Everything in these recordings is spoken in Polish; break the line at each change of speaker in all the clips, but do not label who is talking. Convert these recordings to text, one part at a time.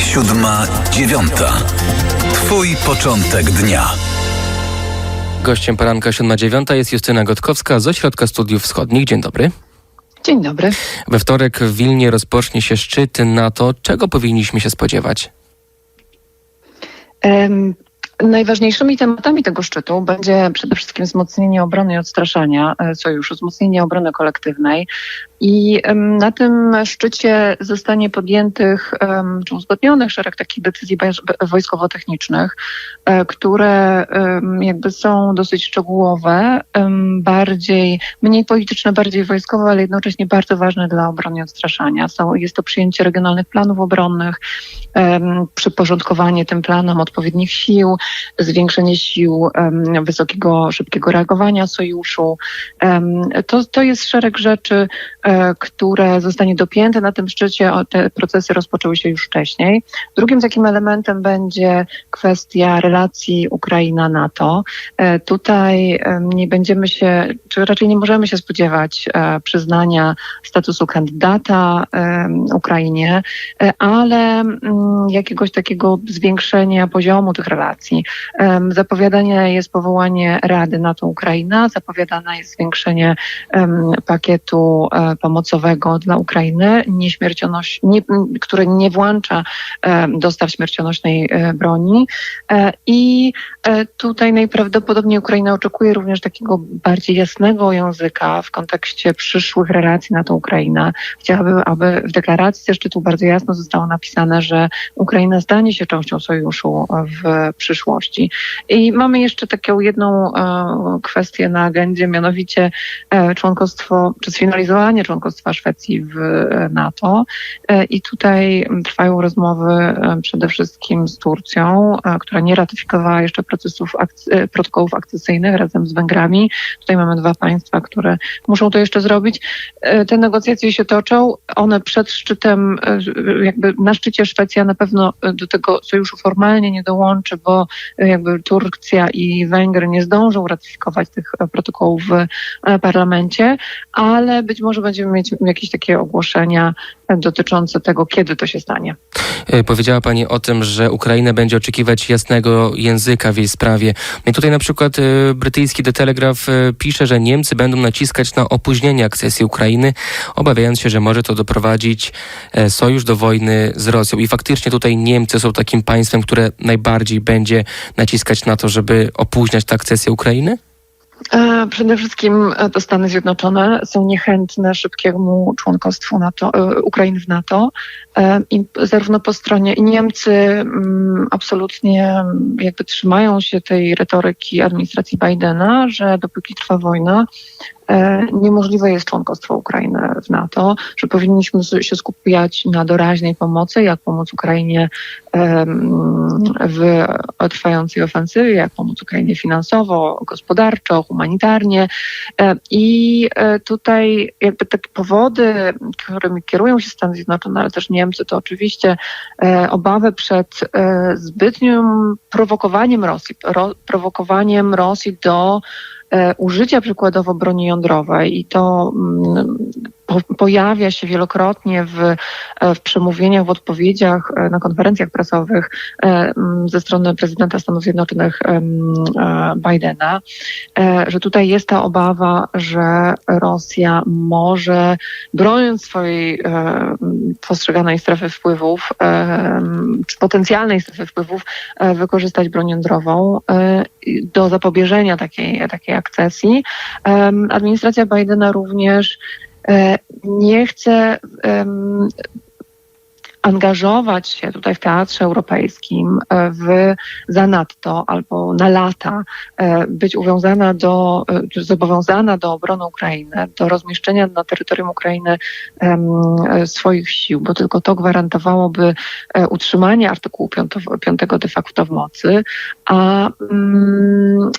Siódma, dziewiąta. Twój początek dnia.
Gościem poranka 7.9 jest Justyna Gotkowska z Ośrodka Studiów Wschodnich. Dzień dobry.
Dzień dobry.
We wtorek w Wilnie rozpocznie się szczyt NATO. Czego powinniśmy się spodziewać?
Em, Najważniejszymi tematami tego szczytu będzie przede wszystkim wzmocnienie obrony i odstraszania e, sojuszu, wzmocnienie obrony kolektywnej. I na tym szczycie zostanie podjętych czy uzgodnionych szereg takich decyzji wojskowo-technicznych, e, które jakby są dosyć szczegółowe, bardziej, mniej polityczne, bardziej wojskowe, ale jednocześnie bardzo ważne dla obrony i odstraszania. Jest to przyjęcie regionalnych planów obronnych, przyporządkowanie tym planom odpowiednich sił, zwiększenie sił wysokiego, szybkiego reagowania sojuszu. To, to jest szereg rzeczy, które zostanie dopięte na tym szczycie. Te procesy rozpoczęły się już wcześniej. Drugim takim elementem będzie kwestia relacji Ukraina-NATO. E, Tutaj nie będziemy się, czy raczej nie możemy się spodziewać e, przyznania statusu kandydata Ukrainie, e, ale mm, jakiegoś takiego zwiększenia poziomu tych relacji. Zapowiadane jest powołanie Rady NATO-Ukraina, zapowiadane jest zwiększenie pakietu e, pomocowego dla Ukrainy, nie, które nie włącza em, dostaw śmiercionośnej e, broni. E, I e, tutaj najprawdopodobniej Ukraina oczekuje również takiego bardziej jasnego języka w kontekście przyszłych relacji NATO-Ukraina. Chciałaby, aby w deklaracji ze szczytu bardzo jasno zostało napisane, że Ukraina stanie się częścią sojuszu w przyszłości. I mamy jeszcze taką jedną e, kwestię na agendzie, mianowicie e, członkostwo, czy sfinalizowanie członkostwa Szwecji w e, NATO. E, I tutaj trwają rozmowy e, przede wszystkim z Turcją, która nie ratyfikowała jeszcze procesów protokołów akcesyjnych razem z Węgrami. Tutaj mamy dwa państwa, które muszą to jeszcze zrobić. Te negocjacje się toczą. One przed szczytem, jakby na szczycie Szwecja na pewno do tego sojuszu formalnie nie dołączy, bo jakby Turcja i Węgry nie zdążą ratyfikować tych protokołów w parlamencie, ale być może będziemy mieć jakieś takie ogłoszenia dotyczące tego, kiedy to się stanie.
E, Powiedziała Pani o tym, że Ukraina będzie oczekiwać jasnego języka w jej sprawie. I tutaj na przykład e, brytyjski The Telegraph e, pisze, że Niemcy będą naciskać na opóźnienie akcesji Ukrainy, obawiając się, że może to doprowadzić sojusz do wojny z Rosją. I faktycznie tutaj Niemcy są takim państwem, które najbardziej będzie naciskać na to, żeby opóźniać tę akcesję Ukrainy?
E, Przede wszystkim e, to Stany Zjednoczone są niechętne szybkiemu członkostwu NATO, e, Ukrainy w NATO. I zarówno po stronie i Niemcy mm, absolutnie jakby trzymają się tej retoryki administracji Bidena, że dopóki trwa wojna, niemożliwe jest członkostwo Ukrainy w NATO, że powinniśmy się skupiać na doraźnej pomocy, jak pomóc Ukrainie w trwającej ofensywie, jak pomóc Ukrainie finansowo, gospodarczo, humanitarnie. E, I e, tutaj jakby takie powody, którymi kierują się Stany Zjednoczone, ale też Niemcy, to oczywiście e, obawy przed e, zbytnim prowokowaniem Rosji, ro, prowokowaniem Rosji do e, użycia przykładowo broni jądrowej i to mm, pojawia się wielokrotnie w, e, w przemówieniach, w odpowiedziach e, na konferencjach prasowych e, ze strony prezydenta Stanów Zjednoczonych Bidena, że tutaj jest ta obawa, że Rosja może, broniąc swojej postrzeganej strefy wpływów, czy potencjalnej strefy wpływów, wykorzystać broń jądrową do zapobieżenia takiej, takiej akcesji. Administracja Bidena również nie chce angażować się tutaj w teatrze europejskim e, w zanadto albo na lata e, być uwiązana do, e, zobowiązana do obrony Ukrainy, do rozmieszczenia na terytorium Ukrainy e, swoich sił, bo tylko to gwarantowałoby e, utrzymanie artykułu 5, de facto w mocy, a mm,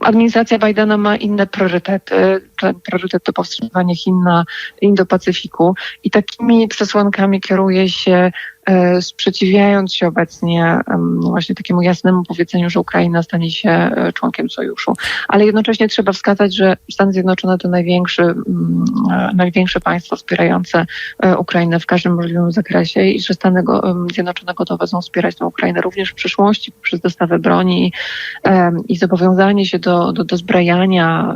administracja Bidena ma inne priorytety. Ten priorytet to powstrzymywanie Chin na Indo-Pacyfiku i takimi przesłankami kieruje się sprzeciwiając się obecnie właśnie takiemu jasnemu powiedzeniu, że Ukraina stanie się e, członkiem sojuszu. Ale jednocześnie trzeba wskazać, że Stany Zjednoczone to największy, e, największe państwo wspierające e, Ukrainę w każdym możliwym zakresie i że Stany Zjednoczone gotowe są wspierać tę Ukrainę również w przyszłości poprzez dostawę broni i zobowiązanie się do, do dozbrajania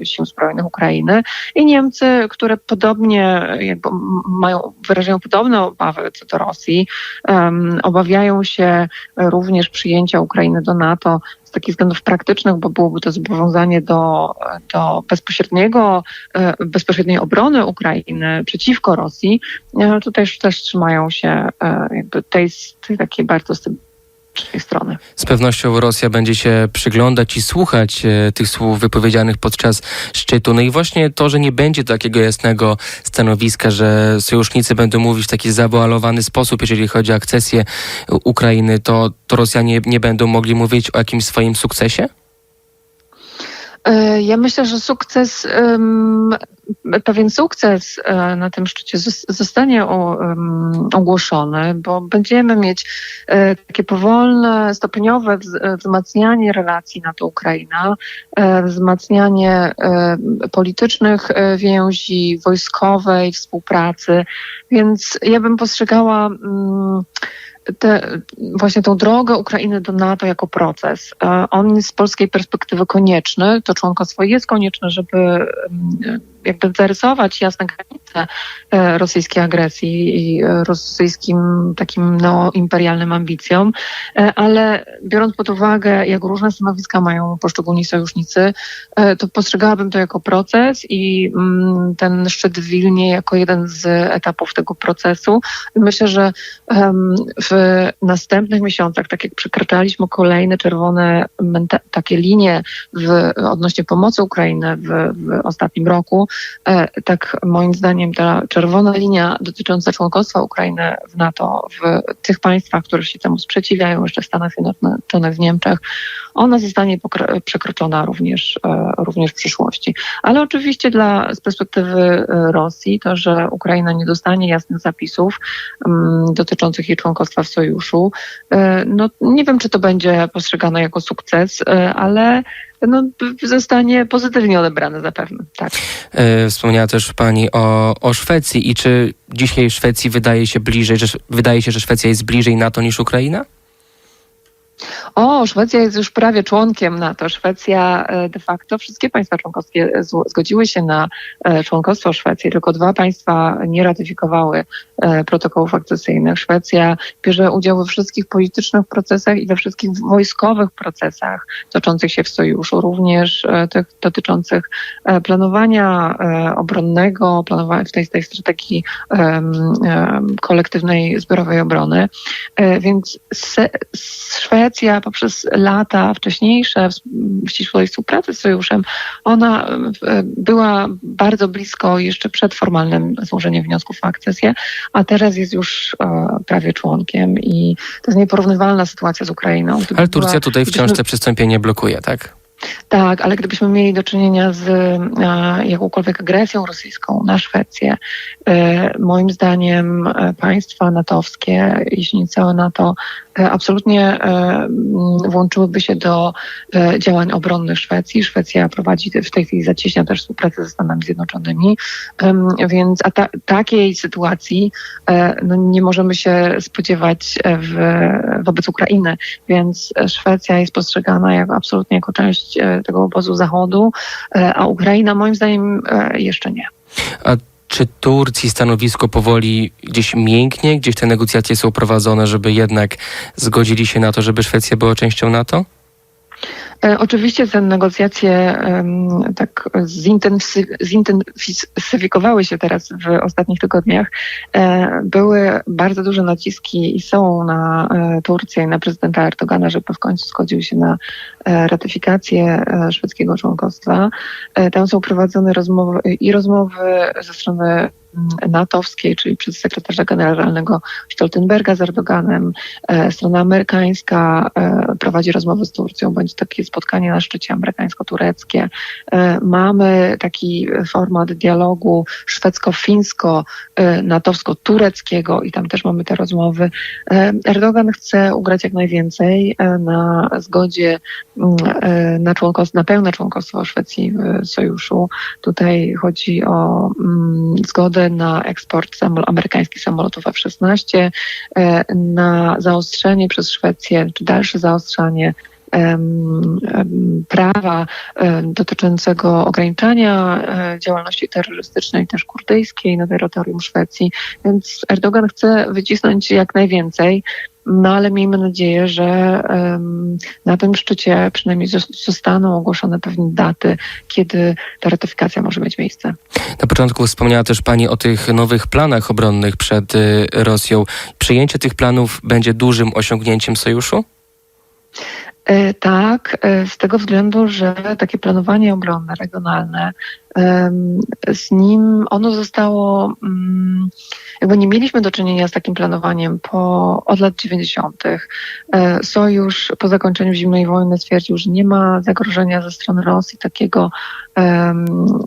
e, sił zbrojnych Ukrainy. I Niemcy, które podobnie jakby mają, wyrażają podobne obawy co do Rosji, obawiają się również przyjęcia Ukrainy do NATO z takich względów praktycznych, bo byłoby to zobowiązanie do, do bezpośredniego, e, bezpośredniej obrony Ukrainy przeciwko Rosji. E, Tutaj też trzymają się e, jakby tej, tej takiej bardzo sceptycznej strony.
Z pewnością Rosja będzie się przyglądać i słuchać e, tych słów wypowiedzianych podczas szczytu. No i właśnie to, że nie będzie takiego jasnego stanowiska, że sojusznicy będą mówić w taki zawoalowany sposób, jeżeli chodzi o akcesję Ukrainy, to, to Rosjanie nie będą mogli mówić o jakimś swoim sukcesie?
E, Ja myślę, że sukces, pewien sukces e, na tym szczycie zos- zostanie ogłoszony, bo będziemy mieć e, takie powolne, stopniowe wz- wzmacnianie relacji NATO-Ukraina, wzmacnianie politycznych więzi, wojskowej współpracy, więc ja bym postrzegała mm, te, właśnie tą drogę Ukrainy do NATO jako proces. E, On z polskiej perspektywy konieczny. To członkostwo jest konieczne, żeby jakby zarysować jasne granice e, rosyjskiej agresji i e, rosyjskim takim neoimperialnym ambicjom, E, ale biorąc pod uwagę, jak różne stanowiska mają poszczególni sojusznicy, to postrzegałabym to jako proces i mm, ten szczyt w Wilnie jako jeden z etapów tego procesu. Myślę, że w następnych miesiącach, tak jak przekraczaliśmy kolejne czerwone takie linie w, odnośnie pomocy Ukrainy w, w ostatnim roku, tak moim zdaniem ta czerwona linia dotycząca członkostwa Ukrainy w NATO w tych państwach, które się temu sprzeciwiają, jeszcze w Stanach Zjednoczonych, w Niemczech, ona zostanie przekroczona również, e, również w przyszłości. Ale oczywiście dla, z perspektywy e, Rosji to, że Ukraina nie dostanie jasnych zapisów mm, dotyczących jej członkostwa w sojuszu, e, no nie wiem, czy to będzie postrzegane jako sukces, ale no, zostanie pozytywnie odebrane zapewne, tak.
Wspomniała też Pani o, o Szwecji i czy dzisiaj Szwecji wydaje się bliżej, że wydaje się, że Szwecja jest bliżej NATO niż Ukraina?
O, Szwecja jest już prawie członkiem NATO. Szwecja e, de facto, wszystkie państwa członkowskie z- zgodziły się na e, członkostwo Szwecji, tylko dwa państwa nie ratyfikowały e, protokołów akcesyjnych. Szwecja bierze udział we wszystkich politycznych procesach i we wszystkich wojskowych procesach toczących się w sojuszu, również e, tych dotyczących e, planowania e, obronnego, planowania tej, tej strategii kolektywnej zbiorowej obrony. E, Więc se, Szwecja poprzez lata wcześniejsze w ścisłej współpracy z sojuszem, ona e, była bardzo blisko jeszcze przed formalnym złożeniem wniosków o akcesję, a teraz jest już e, prawie członkiem i to jest nieporównywalna sytuacja z Ukrainą. Gdyby
Ale Turcja
była-
tutaj wciąż te przystąpienie blokuje, tak?
Tak, ale gdybyśmy mieli do czynienia z e, jakąkolwiek agresją rosyjską na Szwecję, e, moim zdaniem e, państwa natowskie, jeśli nie całe NATO, absolutnie włączyłyby się do działań obronnych Szwecji. Szwecja prowadzi w tej chwili zacieśnia też współpracę ze Stanami Zjednoczonymi, więc a ta, takiej sytuacji no, nie możemy się spodziewać w, wobec Ukrainy, więc Szwecja jest postrzegana jako, absolutnie jako część e, tego obozu Zachodu, e, a Ukraina moim zdaniem e, jeszcze nie.
A czy Turcji stanowisko powoli gdzieś mięknie, gdzieś te negocjacje są prowadzone, żeby jednak zgodzili się na to, żeby Szwecja była częścią NATO?
E, Oczywiście te negocjacje tak zintensy- zintensyfikowały się teraz w ostatnich tygodniach. E, Były bardzo duże naciski i są na e, Turcję i na prezydenta Erdogana, żeby w końcu zgodził się na ratyfikację szwedzkiego członkostwa. Tam są prowadzone rozmowy i rozmowy ze strony mm, natowskiej, czyli przez sekretarza generalnego Stoltenberga z Erdoganem. Strona amerykańska prowadzi rozmowy z Turcją, bądź tak jest spotkanie na szczycie amerykańsko-tureckie. E, Mamy taki format dialogu szwedzko-fińsko-natowsko-tureckiego i tam też mamy te rozmowy. E, Erdogan chce ugrać jak najwięcej e, na zgodzie mm, e, na, członkostwo, na pełne członkostwo Szwecji w sojuszu. Tutaj chodzi o mm, zgodę na eksport amerykańskich samolotów F-16, e, na zaostrzenie przez Szwecję, czy dalsze zaostrzanie prawa dotyczącego ograniczania e, działalności terrorystycznej, też kurdyjskiej na terytorium Szwecji. Więc Erdogan chce wycisnąć jak najwięcej. No ale miejmy nadzieję, że em, na tym szczycie przynajmniej zos- zostaną ogłoszone pewne daty, kiedy ta ratyfikacja może mieć miejsce.
Na początku wspomniała też Pani o tych nowych planach obronnych przed y, Rosją. Przyjęcie tych planów będzie dużym osiągnięciem sojuszu?
E, Tak, e, z tego względu, że takie planowanie obronne, regionalne, z nim ono zostało, mm, jakby nie mieliśmy do czynienia z takim planowaniem po, od lat 90. E, Sojusz po zakończeniu zimnej wojny stwierdził, że nie ma zagrożenia ze strony Rosji takiego,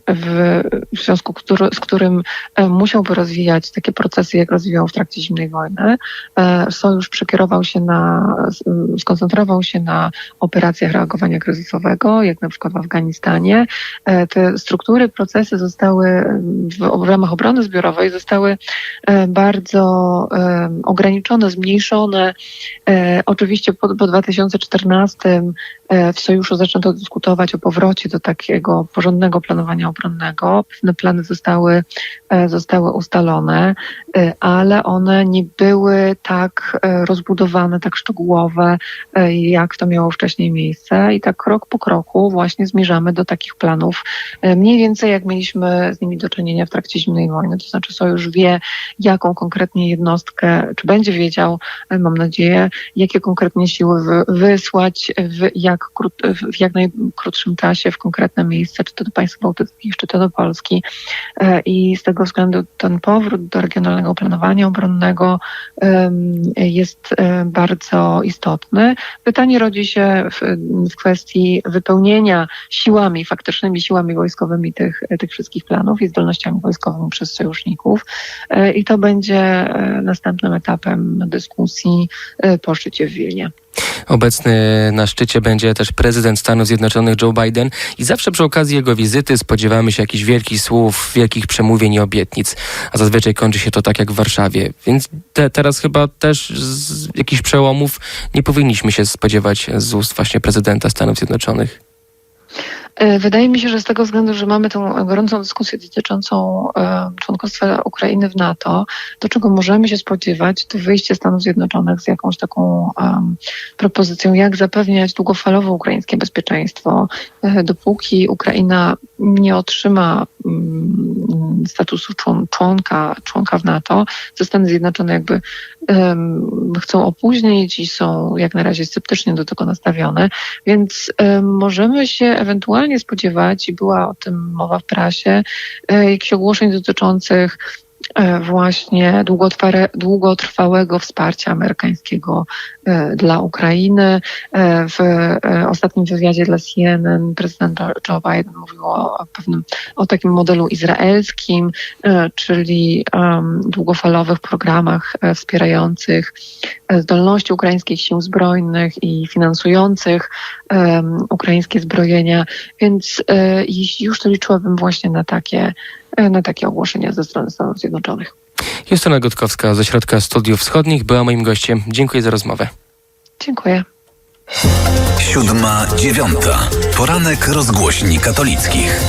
w, w związku który, z którym e, musiałby rozwijać takie procesy, jak rozwijał w trakcie zimnej wojny. E, Sojusz przekierował się na, s- skoncentrował się na operacjach reagowania kryzysowego, jak na przykład w Afganistanie. Te struktury, procesy zostały w, w ramach obrony zbiorowej zostały e, bardzo em, ograniczone, zmniejszone. E, Oczywiście po, po 2014 e, w sojuszu zaczęto dyskutować o powrocie do takiego porządnego planowania obronnego. Pewne plany zostały, e, zostały ustalone, e, ale one nie były tak e, rozbudowane, tak szczegółowe, e, jak to miało wcześniej miejsce. I tak krok po kroku właśnie zmierzamy do takich planów, e, mniej więcej jak mieliśmy z nimi do czynienia w trakcie zimnej wojny. To znaczy Sojusz wie, jaką konkretnie jednostkę, czy będzie wiedział, mam nadzieję, jakie konkretnie siły wy, wysłać w jak, w jak najkrótszym czasie w konkretne miejsce, czy to do państw bałtyckich, czy to do Polski. E, I z tego względu ten powrót do regionalnego planowania obronnego jest e, bardzo istotny. Pytanie rodzi się w, w kwestii wypełnienia siłami, faktycznymi siłami wojskowymi tych, tych wszystkich planów i zdolnościami wojskowymi przez sojuszników. E, I to będzie e, następnym etapem dyskusji e, po szczycie w Wilnie.
Obecny na szczycie będzie też prezydent Stanów Zjednoczonych Joe Biden i zawsze przy okazji jego wizyty spodziewamy się jakichś wielkich słów, wielkich przemówień i obietnic, a zazwyczaj kończy się to tak jak w Warszawie. Więc te, teraz chyba też jakichś przełomów nie powinniśmy się spodziewać z ust właśnie prezydenta Stanów Zjednoczonych.
E, Wydaje mi się, że z tego względu, że mamy tą gorącą dyskusję dotyczącą e, członkostwa Ukrainy w NATO, do czego możemy się spodziewać, to wyjście Stanów Zjednoczonych z jakąś taką em, propozycją, jak zapewniać długofalowe ukraińskie bezpieczeństwo, e, dopóki Ukraina nie otrzyma mm, statusu człon- członka, członka w NATO, to Stany Zjednoczone jakby em, chcą opóźnić i są jak na razie sceptycznie do tego nastawione, więc em, możemy się ewentualnie spodziewać, i była o tym mowa w prasie, e, jakichś ogłoszeń dotyczących e, właśnie długotrware- długotrwałego wsparcia amerykańskiego e, dla Ukrainy. E, W e, ostatnim wywiadzie dla CNN prezydent Joe Biden mówił o, pewnym, o takim modelu izraelskim, e, czyli długofalowych programach e, wspierających e, zdolności ukraińskich sił zbrojnych i finansujących ukraińskie zbrojenia, więc e, już to liczyłabym właśnie na takie, e, na takie ogłoszenia ze strony Stanów Zjednoczonych.
Justyna Gotkowska ze Środka Studiów Wschodnich była moim gościem. Dziękuję za rozmowę.
Dziękuję.
Siódma, dziewiąta. Poranek rozgłośni katolickich.